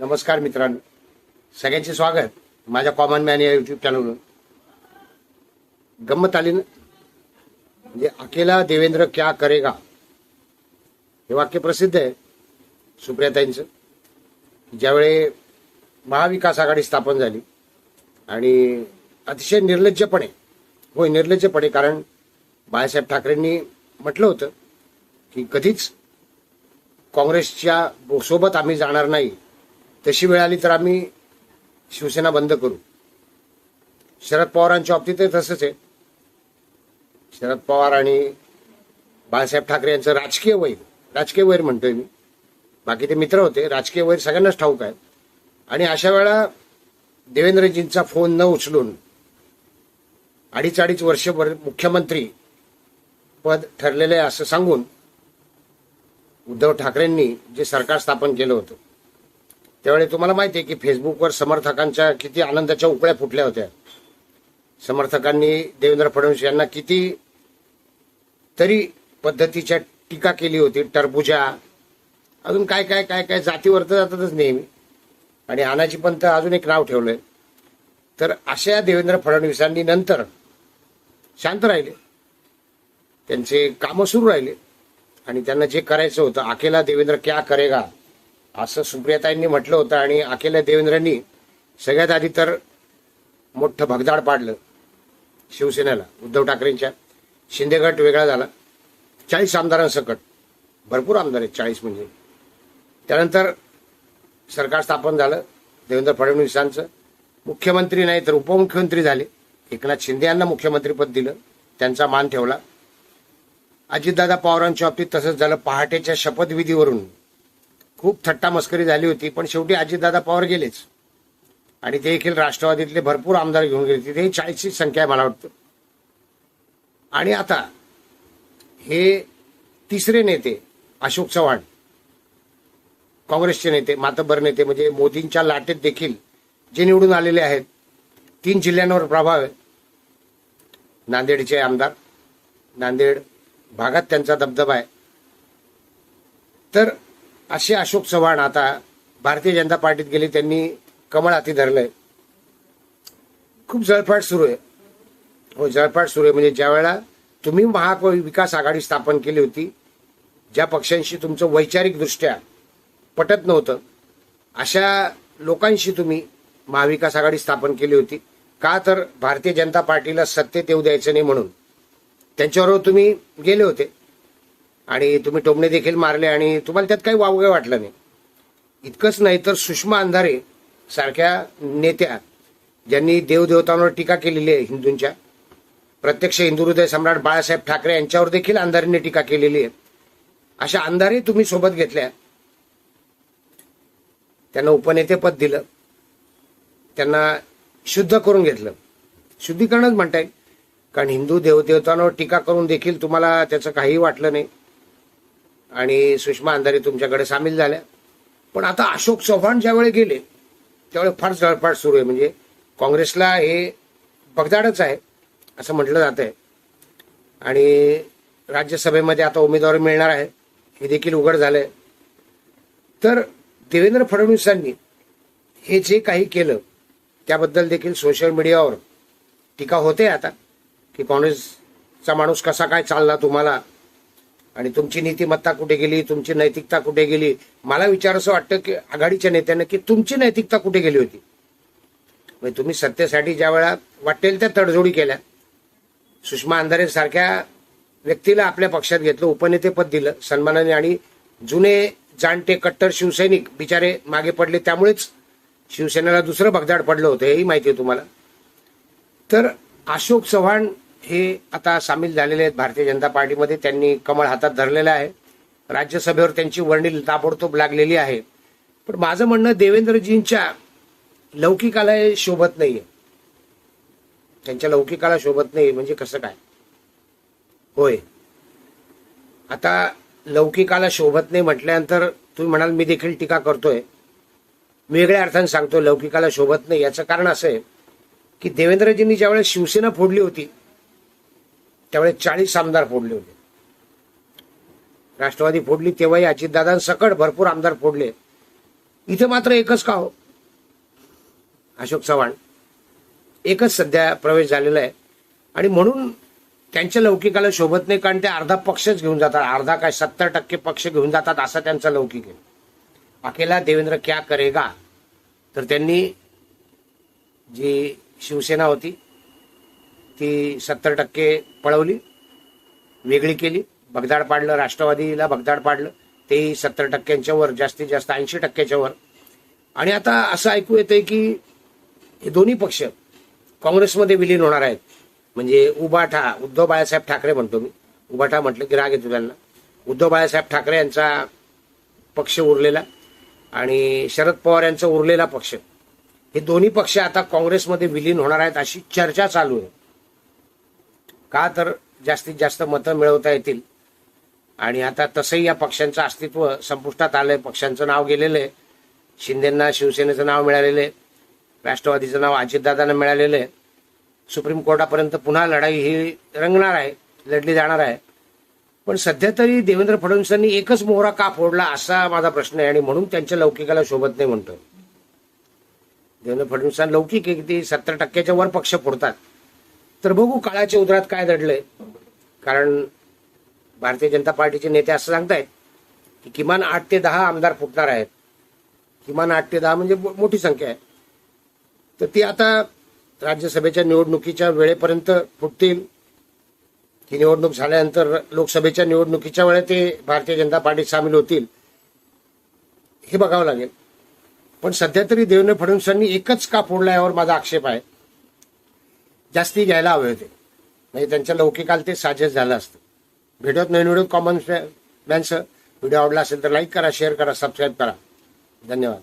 नमस्कार मित्रांनो. सगळ्यांचे स्वागत माझ्या कॉमन मॅन या युट्यूब चॅनलवर गंमत आली ना? म्हणजे अकेला देवेंद्र क्या करेगा? हे वाक्य प्रसिद्ध आहे सुप्रियाताईंचं. ज्यावेळी महाविकास आघाडी स्थापन झाली आणि अतिशय निर्लज्जपणे होय निर्लज्जपणे कारण बाळासाहेब ठाकरेंनी म्हटलं होतं की कधीच काँग्रेसच्या सोबत आम्ही जाणार नाही तशी वेळ आली तर आम्ही शिवसेना बंद करू. शरद पवारांच्या बाबतीतही तसंच आहे. शरद पवार आणि बाळासाहेब ठाकरे यांचं राजकीय वैर राजकीय वैर म्हणतोय मी. बाकी ते मित्र होते राजकीय वैर सगळ्यांनाच ठाऊक आहे. आणि अशा वेळा देवेंद्रजींचा फोन न उचलून अडीच अडीच वर्षभर मुख्यमंत्री पद ठरलेले आहे असं सांगून उद्धव ठाकरेंनी जे सरकार स्थापन केलं होतं त्यावेळी तुम्हाला माहिती आहे की फेसबुकवर समर्थकांच्या किती आनंदाच्या उकळ्या फुटल्या होत्या. समर्थकांनी देवेंद्र फडणवीस यांना किती तरी पद्धतीच्या टीका केली होती टरबुजा. अजून काय काय काय काय जातीवर तर जातातच नेहमी. आणि आनाची पंत अजून एक नाव ठेवलंय. तर अशा देवेंद्र फडणवीसांनी नंतर शांत राहिले. त्यांचे कामं सुरू राहिले. आणि त्यांना जे करायचं होतं अकेला देवेंद्र क्या करेगा? असं सुप्रियाताईंनी म्हटलं होतं आणि अकेल्या देवेंद्रांनी सगळ्यात आधी तर मोठं भगदाड पाडलं शिवसेनेला उद्धव ठाकरेंच्या. शिंदे गट वेगळा झाला. चाळीस आमदारांसकट. भरपूर आमदार आहेत चाळीस म्हणजे. त्यानंतर सरकार स्थापन झालं देवेंद्र फडणवीसांचं. मुख्यमंत्री नाही तर उपमुख्यमंत्री झाले. एकनाथ शिंदे यांना मुख्यमंत्रीपद दिलं त्यांचा मान ठेवला. अजितदादा पवारांच्या बाबतीत तसंच झालं. पहाटेच्या शपथविधीवरून खूप थट्टा मस्करी झाली होती पण शेवटी अजितदादा पवार गेलेच. आणि ते देखील राष्ट्रवादीतले भरपूर आमदार घेऊन गेले. तिथे चाळीसची संख्या आहे मला वाटतं. आणि आता हे तिसरे नेते अशोक चव्हाण काँग्रेसचे नेते मातब्बर नेते म्हणजे मोदींच्या लाटेत देखील जे निवडून आलेले आहेत तीन जिल्ह्यांवर प्रभाव आहे. नांदेडचे आमदार नांदेड भागात त्यांचा दबदबा आहे. तर असे अशोक चव्हाण आता भारतीय जनता पार्टीत गेले त्यांनी कमळ हाती धरलंय. खूप जळफाट सुरू आहे. हो जळफाट सुरू आहे. म्हणजे ज्या वेळेला तुम्ही महाविकास आघाडी स्थापन केली होती ज्या पक्षांशी तुमचं वैचारिक दृष्ट्या पटत नव्हतं अशा लोकांशी तुम्ही महाविकास आघाडी स्थापन केली होती. का तर भारतीय जनता पार्टीला सत्तेत येऊ द्यायचं नाही म्हणून. त्यांच्याबरोबर तुम्ही गेले होते. आणि तुम्ही टोमणे देखील मारले आणि तुम्हाला त्यात काही वावगं वाटलं नाही. इतकंच नाही तर सुषमा अंधारे सारख्या नेत्या ज्यांनी देवदेवतांवर टीका केलेली आहे हिंदूंच्या प्रत्यक्ष हिंदू हृदय सम्राट बाळासाहेब ठाकरे यांच्यावर देखील अंधारीने टीका केलेली आहे. अशा अंधारी तुम्ही सोबत घेतल्या. त्यांना उपनेतेपद दिलं. त्यांना शुद्ध करून घेतलं. शुद्धीकरणच म्हणता येईल कारण हिंदू देवदेवतांवर टीका करून देखील तुम्हाला त्याचं काही वाटलं नाही. आणि सुषमा अंधारे तुमच्याकडे सामील झाल्या. पण आता अशोक चव्हाण ज्यावेळी गेले त्यावेळी फार जळपाट सुरू आहे. म्हणजे काँग्रेसला हे बगदाडच आहे असं म्हटलं जात आहे आणि राज्यसभेमध्ये आता उमेदवारी मिळणार आहे हे देखील उघड झालंय. तर देवेंद्र फडणवीसांनी हे जे काही केलं त्याबद्दल देखील सोशल मीडियावर टीका होते आता की काँग्रेसचा माणूस कसा काय चालला तुम्हाला? आणि तुमची नीतिमत्ता कुठे गेली तुमची नैतिकता कुठे गेली? मला विचार असं वाटतं की आघाडीच्या नेत्यानं की तुमची नैतिकता कुठे गेली होती? म्हणजे तुम्ही सत्तेसाठी ज्या वेळा वाटेल त्या तडजोडी केल्या. सुषमा अंधारे सारख्या व्यक्तीला आपल्या पक्षात घेतलं उपनेतेपद दिलं सन्मानाने आणि जुने जाणते कट्टर शिवसैनिक बिचारे मागे पडले त्यामुळेच शिवसेनेला दुसरं भगदाड पडलं होतं हेही माहिती आहे तुम्हाला. तर अशोक चव्हाण हे आता सामील झालेले आहेत भारतीय जनता पार्टीमध्ये. त्यांनी कमळ हातात धरलेलं आहे. राज्यसभेवर त्यांची वर्णी ताबडतोब लागलेली आहे. पण माझं म्हणणं देवेंद्रजींच्या लौकिकाला हे शोभत नाहीये. त्यांच्या लौकिकाला शोभत नाही म्हणजे कसं काय? होय. आता लौकिकाला शोभत नाही म्हटल्यानंतर तुम्ही म्हणाल मी देखील टीका करतोय. वेगळ्या अर्थाने सांगतो लौकिकाला शोभत नाही. याचं कारण असं आहे की देवेंद्रजींनी ज्यावेळेस शिवसेना फोडली होती त्यावेळेस चाळीस आमदार फोडले होते. राष्ट्रवादी फोडली तेव्हाही अजितदादांसकट भरपूर आमदार फोडले. इथे मात्र एकच का हो? अशोक चव्हाण. एकच सध्या प्रवेश झालेला आहे. आणि म्हणून त्यांच्या लौकिकाला शोभत नाही कारण ते अर्धा पक्षच घेऊन जातात. अर्धा काय सत्तर टक्के पक्ष घेऊन जातात असा त्यांचा लौकिक आहे. अकेला देवेंद्र क्या करेगा? तर त्यांनी जी शिवसेना होती ती सत्तर टक्के पळवली वेगळी केली. भगदाड पाडलं राष्ट्रवादीला भगदाड पाडलं. तेही सत्तर टक्क्यांच्या वर जास्तीत जास्त ऐंशी टक्क्याच्या वर. आणि आता असं ऐकू येतंय की हे दोन्ही पक्ष काँग्रेसमध्ये विलीन होणार आहेत. म्हणजे उबाठा उद्धव बाळासाहेब ठाकरे म्हणतो मी. उबाठा म्हटलं की राग येतो त्यांना. उद्धव बाळासाहेब ठाकरे यांचा पक्ष उरलेला आणि शरद पवार यांचा उरलेला पक्ष. हे दोन्ही पक्ष आता काँग्रेसमध्ये विलीन होणार आहेत अशी चर्चा चालू आहे. का तर जास्तीत जास्त मतं मिळवता येतील. आणि आता तसंही या पक्षांचं अस्तित्व संपुष्टात आलंय. पक्षांचं नाव गेलेलं आहे. शिंदेंना शिवसेनेचं नाव मिळालेलं आहे. राष्ट्रवादीचं नाव अजितदादांना मिळालेलं आहे. सुप्रीम कोर्टापर्यंत पुन्हा लढाई ही रंगणार आहे लढली जाणार आहे. पण सध्या तरी देवेंद्र फडणवीसांनी एकच मोहरा का फोडला असा माझा प्रश्न आहे. आणि म्हणून त्यांच्या लौकिकाला शोभत नाही म्हणतो देवेंद्र फडणवीसांना लौकिक एक ते सत्तर टक्क्याच्या वर पक्ष फोडतात. तर बघू काळाच्या उदरात काय दडलंय कारण भारतीय जनता पार्टीचे नेते असं सांगतायत की किमान आठ ते दहा आमदार फुटणार आहेत. किमान आठ ते दहा म्हणजे मोठी संख्या आहे. तर ती आता राज्यसभेच्या निवडणुकीच्या वेळेपर्यंत फुटतील. ही निवडणूक झाल्यानंतर लोकसभेच्या निवडणुकीच्या वेळेत ते भारतीय जनता पार्टीत सामील होतील. हे बघावं लागेल. पण सध्या तरी देवेंद्र फडणवीसांनी एकच का फोडला यावर माझा आक्षेप आहे. जास्ती घ्यायला हवे होते. म्हणजे त्यांच्या लौकिकाला ते साजेस झालं असतं. भेटत नवीन व्हिडिओ कॉमन मॅनचं व्हिडिओ आवडला असेल तर लाईक करा शेअर करा सबस्क्राईब करा. धन्यवाद.